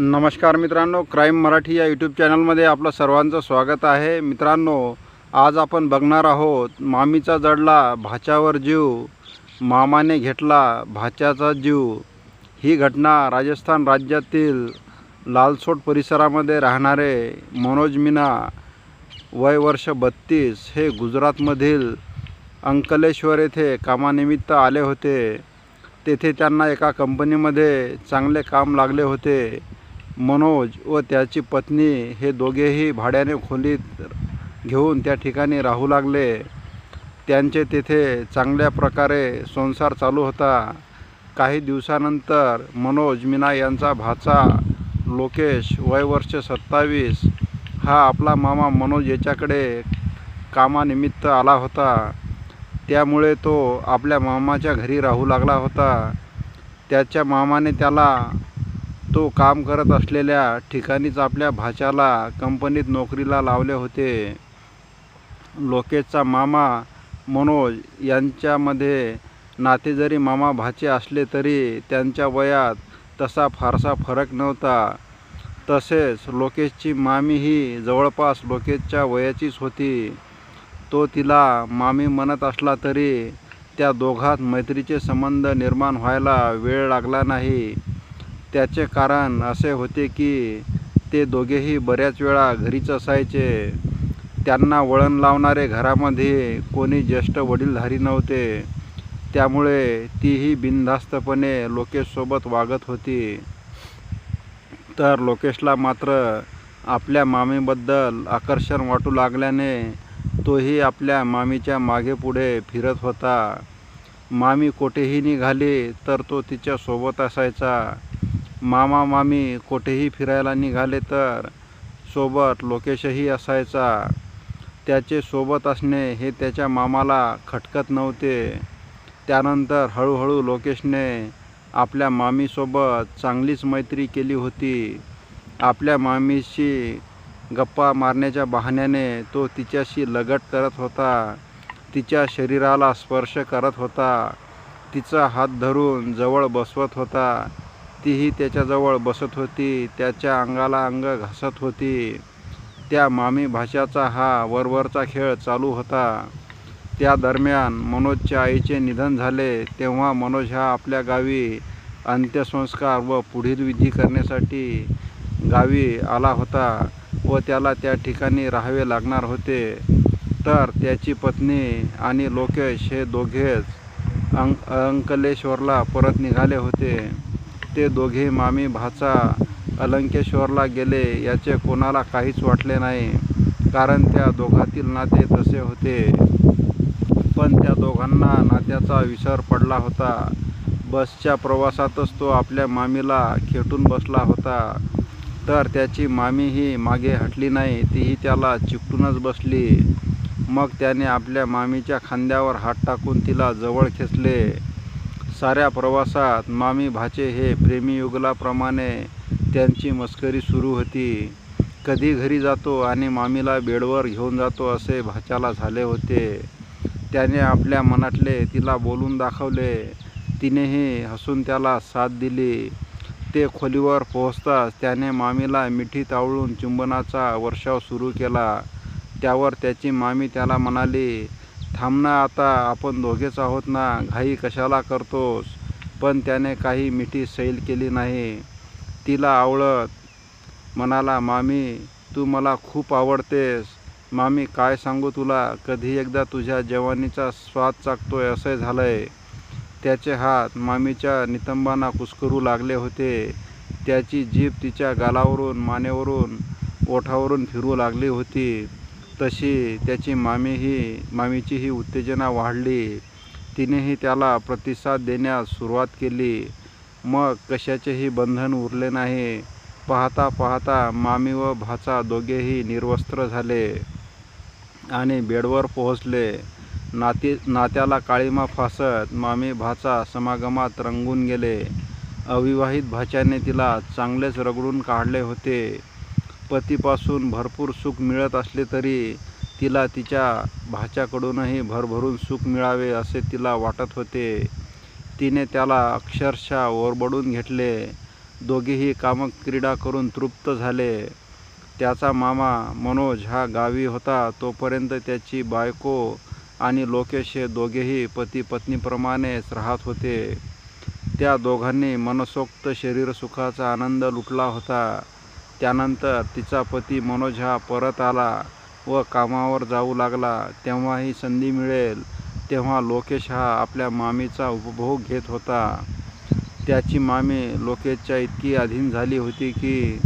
नमस्कार मित्रांनो क्राईम मराठी या यूट्यूब चॅनलमध्ये आपलं सर्वांचं स्वागत आहे. मित्रांनो आज आपण बघणार आहोत मामीचा जडला भाच्यावर जीव मामाने घेतला भाच्याचा जीव. ही घटना राजस्थान राज्यातील लालसोट परिसरामध्ये राहणारे मनोज मीना वय वर्ष बत्तीस हे गुजरातमधील अंकलेश्वर येथे कामानिमित्त आले होते. तेथे त्यांना एका कंपनीमध्ये चांगले काम लागले होते. मनोज व त्याची पत्नी हे दोघेही भाड्याने खोलीत घेऊन त्या ठिकाणी राहू लागले. त्यांचे तेथे चांगल्या प्रकारे संसार चालू होता. काही दिवसानंतर मनोज मीना यांचा भाचा लोकेश वय वर्ष सत्तावीस हा आपला मामा मनोज याच्याकडे कामानिमित्त आला होता. त्यामुळे तो आपल्या मामाच्या घरी राहू लागला होता. त्याच्या मामाने त्याला तो काम करत असलेल्या ठिकाणीच आपल्या भाच्याला कंपनीत नोकरीला लावले होते. लोकेशचा मामा मनोज यांच्यामध्ये नाते जरी मामा भाचे असले तरी त्यांच्या वयात तसा फारसा फरक नव्हता. तसेच लोकेशची मामी ही जवळपास लोकेशच्या वयाचीच होती. तो तिला मामी म्हणत असला तरी त्या दोघात मैत्रीचे संबंध निर्माण व्हायला वेळ लागला नाही. त्याचे कारण असे होते की ते दोघेही बऱ्याच वेळा घरीच असायचे. त्यांना वळण लावणारे घरामध्ये कोणी ज्येष्ठ वडीलधारी नव्हते. त्यामुळे तीही बिनधास्तपणे लोकेशसोबत वागत होती. तर लोकेशला मात्र आपल्या मामीबद्दल आकर्षण वाटू लागल्याने तोही आपल्या मामीच्या मागे पुढे फिरत होता. मामी कोठेही निघाली तर तो तिच्यासोबत असायचा. मामा मामी कोठेही फिरायला निघाले तर सोबत लोकेशही असायचा. त्याचे सोबत असणे हे त्याच्या मामाला खटकत नव्हते. त्यानंतर हळूहळू लोकेशने आपल्या मामीसोबत चांगलीच मैत्री केली होती. आपल्या मामीशी गप्पा मारण्याच्या बहाण्याने तो तिच्याशी लगट करत होता. तिच्या शरीराला स्पर्श करत होता. तिचा हात धरून जवळ बसवत होता. तीही त्याच्याजवळ बसत होती त्याच्या अंगाला अंग घासत होती. त्या मामी भाषाचा हा वरवरचा खेळ चालू होता. त्या दरम्यान मनोजच्या आईचे निधन झाले. तेव्हा मनोज हा आपल्या गावी अंत्यसंस्कार व पुढील विधी करण्यासाठी गावी आला होता व त्याला त्या ठिकाणी राहावे लागणार होते. तर त्याची पत्नी आणि लोकेश हे दोघेच अंक अंकलेश्वरला परत निघाले होते. ते दोघे मामी भाचा अलंकेश्वरला गेले याचे कोणाला काहीच वाटले नाही कारण त्या दोघातील नाते तसे होते. पण त्या दोघांना नात्याचा विसर पडला होता. बसच्या प्रवासातच तो आपल्या मामीला खेटून बसला होता. तर त्याची मामीही मागे हटली नाही तीही त्याला चिकटूनच बसली. मग त्याने आपल्या मामीच्या खांद्यावर हात टाकून तिला जवळ खेचले. साऱ्या प्रवासात मामी भाचे हे प्रेमीयुगलाप्रमाणे त्यांची मस्करी सुरू होती. कधी घरी जातो आणि मामीला बेडवर घेऊन जातो असे भाच्याला झाले होते. त्याने आपल्या मनातले तिला बोलून दाखवले. तिनेही हसून त्याला साथ दिली. ते खोलीवर पोहोचताच त्याने मामीला मिठी तावळून चुंबनाचा वर्षाव सुरू केला. त्यावर त्याची मामी त्याला म्हणाली थांब ना आता आपण दोघेच आहोत ना घाई कशाला करतोस? पण त्याने काही मिठी सैल केली नाही. तिला आवडत म्हणाला मामी तू मला खूप आवडतेस. मामी काय सांगू तुला? कधी एकदा तुझ्या जवानीचा स्वाद चाकतोय असे झालंय. त्याचे हात मामीच्या नितंबांना कुस्करू लागले होते. त्याची जीभ तिच्या गालावरून मानेवरून ओठावरून फिरू लागली होती. तशी त्याची मामीही मामीचीही उत्तेजना वाढली. तिनेही त्याला प्रतिसाद देण्यास सुरुवात केली. मग कशाचेही बंधन उरले नाही. पाहता पाहता मामी व भाचा दोघेही निर्वस्त्र झाले आणि बेडवर पोहोचले. नाती नात्याला काळीमा फासत मामी भाचा समागमात रंगून गेले. अविवाहित भाच्याने तिला चांगलेच रगडून काढले होते. पतीपासून भरपूर सुख मिळत असले तरी तिला तिच्या भाच्याकडूनही भरभरून सुख मिळावे असे तिला वाटत होते. तिने त्याला अक्षरशः ओरबडून घेतले. दोघेही कामक क्रीडा करून तृप्त झाले. त्याचा मामा मनोज हा गावी होता तोपर्यंत त्याची बायको आणि लोकेश हे दोघेही पती पत्नीप्रमाणेच राहत होते. त्या दोघांनी मनसोक्त शरीरसुखाचा आनंद लुटला होता. त्यानंतर तिचा पती मनोज हा परत आला व कामावर जाऊ लागला. तेव्हा ही संधी मिळेल तेव्हा लोकेश हा आपल्या मामीचा उपभोग घेत होता. त्याची मामी लोकेशच्या इतकी अधीन झाली होती की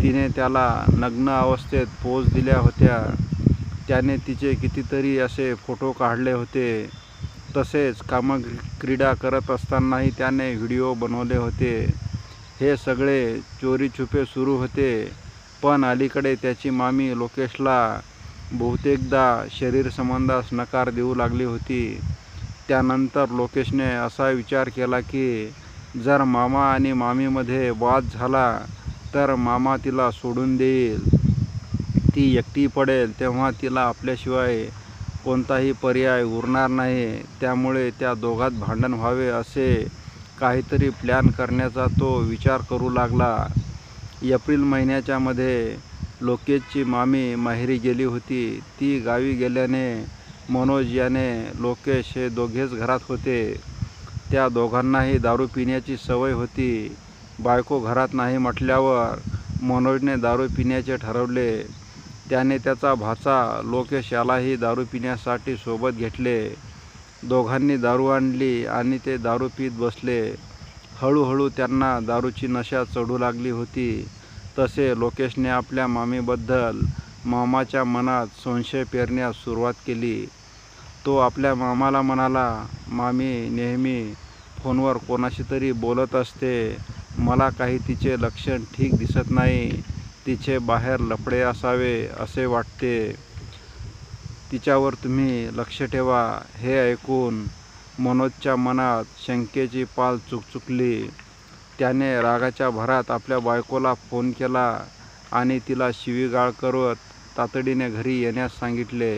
तिने त्याला नग्न अवस्थेत पोज दिल्या होत्या. त्याने तिचे कितीतरी असे फोटो काढले होते. तसेच कामक्रीडा करत असतानाही त्याने व्हिडिओ बनवले होते. हे सगळे चोरीछुपे सुरू होते पण अलीकडे त्याची मामी लोकेशला बहुतेकदा शरीर संबंधास नकार देऊ लागली होती. त्यानंतर लोकेशने असा विचार केला की जर मामा आणि मामीमध्ये वाद झाला तर मामा तिला सोडून देईल. ती एकटी पडेल तेव्हा तिला आपल्याशिवाय कोणताही पर्याय उरणार नाही. त्यामुळे त्या दोघात भांडण व्हावे असे काहीतरी प्लॅन करण्याचा तो विचार करू लागला. एप्रिल महिन्याच्या मध्ये लोकेशची मामी माहेरी गेली होती. ती गावी गेल्याने मनोज याने लोकेश हे दोघेच घरात होते. त्या दोघांनाही दारू पिण्याची सवय होती. बायको घरात नाही म्हटल्यावर मनोजने दारू पिण्याचे ठरवले. त्याने त्याचा भाचा लोकेश यालाही दारू पिण्यासाठी सोबत घेतले. दोघांनी दारू आणली आणि ते दारू पीत बसले. हळूहळू त्यांना दारूची नशा चढू लागली होती. तसे लोकेशने आपल्या मामीबद्दल मामाच्या मनात संशय पेरण्यास सुरुवात केली. तो आपल्या मामाला म्हणाला मामी नेहमी फोनवर कोणाशी तरी बोलत असते. मला काही तिचे लक्षण ठीक दिसत नाही. तिचे बाहेर लफडे असावे असे वाटते. तिच्यावर तुम्ही लक्ष ठेवा. हे ऐकून मनोजच्या मनात शंकेची पाल चुकचुकली. त्याने रागाच्या भरात आपल्या बायकोला फोन केला आणि तिला शिवीगाळ करत तातडीने घरी येण्यास सांगितले.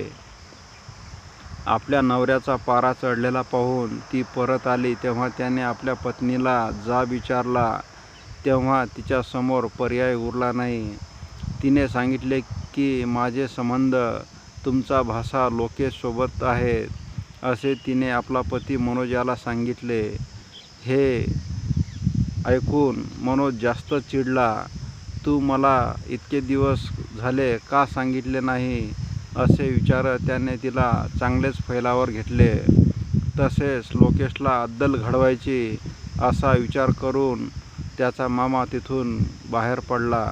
आपल्या नवऱ्याचा पारा चढलेला पाहून ती परत आली तेव्हा त्याने आपल्या पत्नीला जाब विचारला. तेव्हा तिच्यासमोर पर्याय उरला नाही. तिने सांगितले की माझे संबंध तुमचा भाषा लोकेशसोबत आहे असे तिने आपला पती मनोज याला सांगितले. हे ऐकून मनोज जास्त चिडला. तू मला इतके दिवस झाले का सांगितले नाही? असे विचार त्याने तिला चांगलेच फैलावर घेतले. तसेच लोकेशला अद्दल घडवायची असा विचार करून त्याचा मामा तिथून बाहेर पडला.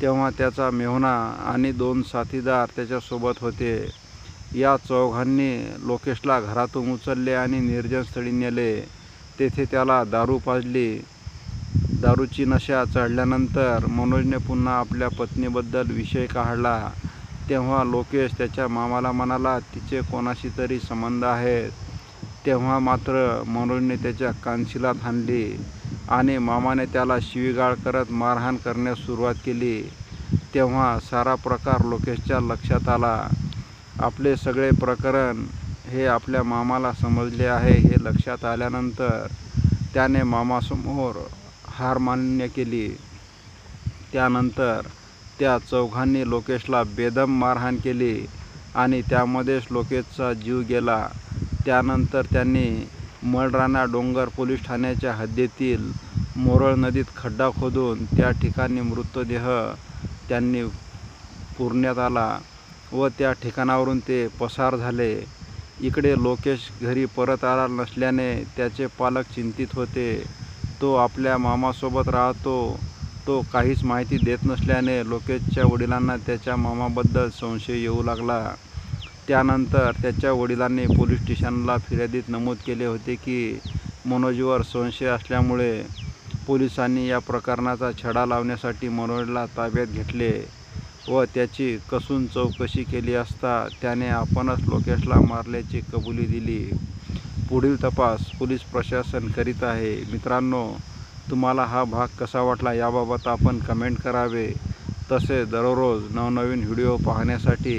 तेव्हा त्याचा मेहुणा आणि दोन साथीदार त्याच्यासोबत होते. या चौघांनी लोकेशला घरातून उचलले आणि निर्जनस्थळी नेले. तेथे त्याला दारू पाजली. दारूची नशा चढल्यानंतर मनोजने पुन्हा आपल्या पत्नीबद्दल विषय काढला. तेव्हा लोकेश त्याच्या मामाला म्हणाला तिचे कोणाशी तरी संबंध आहेत. तेव्हा मात्र मनोजने त्याच्या कानशिलात हाणली आणि मामाने त्याला शिवीगाळ करत मारहाण करण्यास सुरुवात केली. तेव्हा सारा प्रकार लोकेशच्या लक्षात आला. आपले सगळे प्रकरण हे आपल्या मामाला समजले आहे हे लक्षात आल्यानंतर त्याने मामासमोर हार मान्य केली. त्यानंतर त्या चौघांनी लोकेशला बेदम मारहाण केली आणि त्यामध्येच लोकेशचा जीव गेला. त्यानंतर त्यांनी मळराणा डोंगर पोलीस ठाण्याच्या हद्दीतील मोरळ नदीत खड्डा खोदून त्या ठिकाणी मृतदेह त्यांनी पुरण्यात आला व त्या ठिकाणावरून ते पसार झाले. इकडे लोकेश घरी परत आला नसल्याने त्याचे पालक चिंतित होते. तो आपल्या मामासोबत राहतो. तो काहीच माहिती देत नसल्याने लोकेशच्या वडिलांना त्याच्या मामाबद्दल संशय येऊ लागला. त्यानंतर त्याच्या वडिलांनी पोलीस स्टेशनला फिर्यादीत नमूद केले होते की मनोजवर संशय असल्यामुळे पोलिसांनी या प्रकरणाचा छडा लावण्यासाठी मनोजला ताब्यात घेतले व त्याची कसून चौकशी केली असता त्याने आपणच लोकेशला मारल्याची कबुली दिली. पुढील तपास पोलीस प्रशासन करीत आहे. मित्रांनो तुम्हाला हा भाग कसा वाटला याबाबत आपण कमेंट करावे. तसे दररोज नवनवीन व्हिडिओ पाहण्यासाठी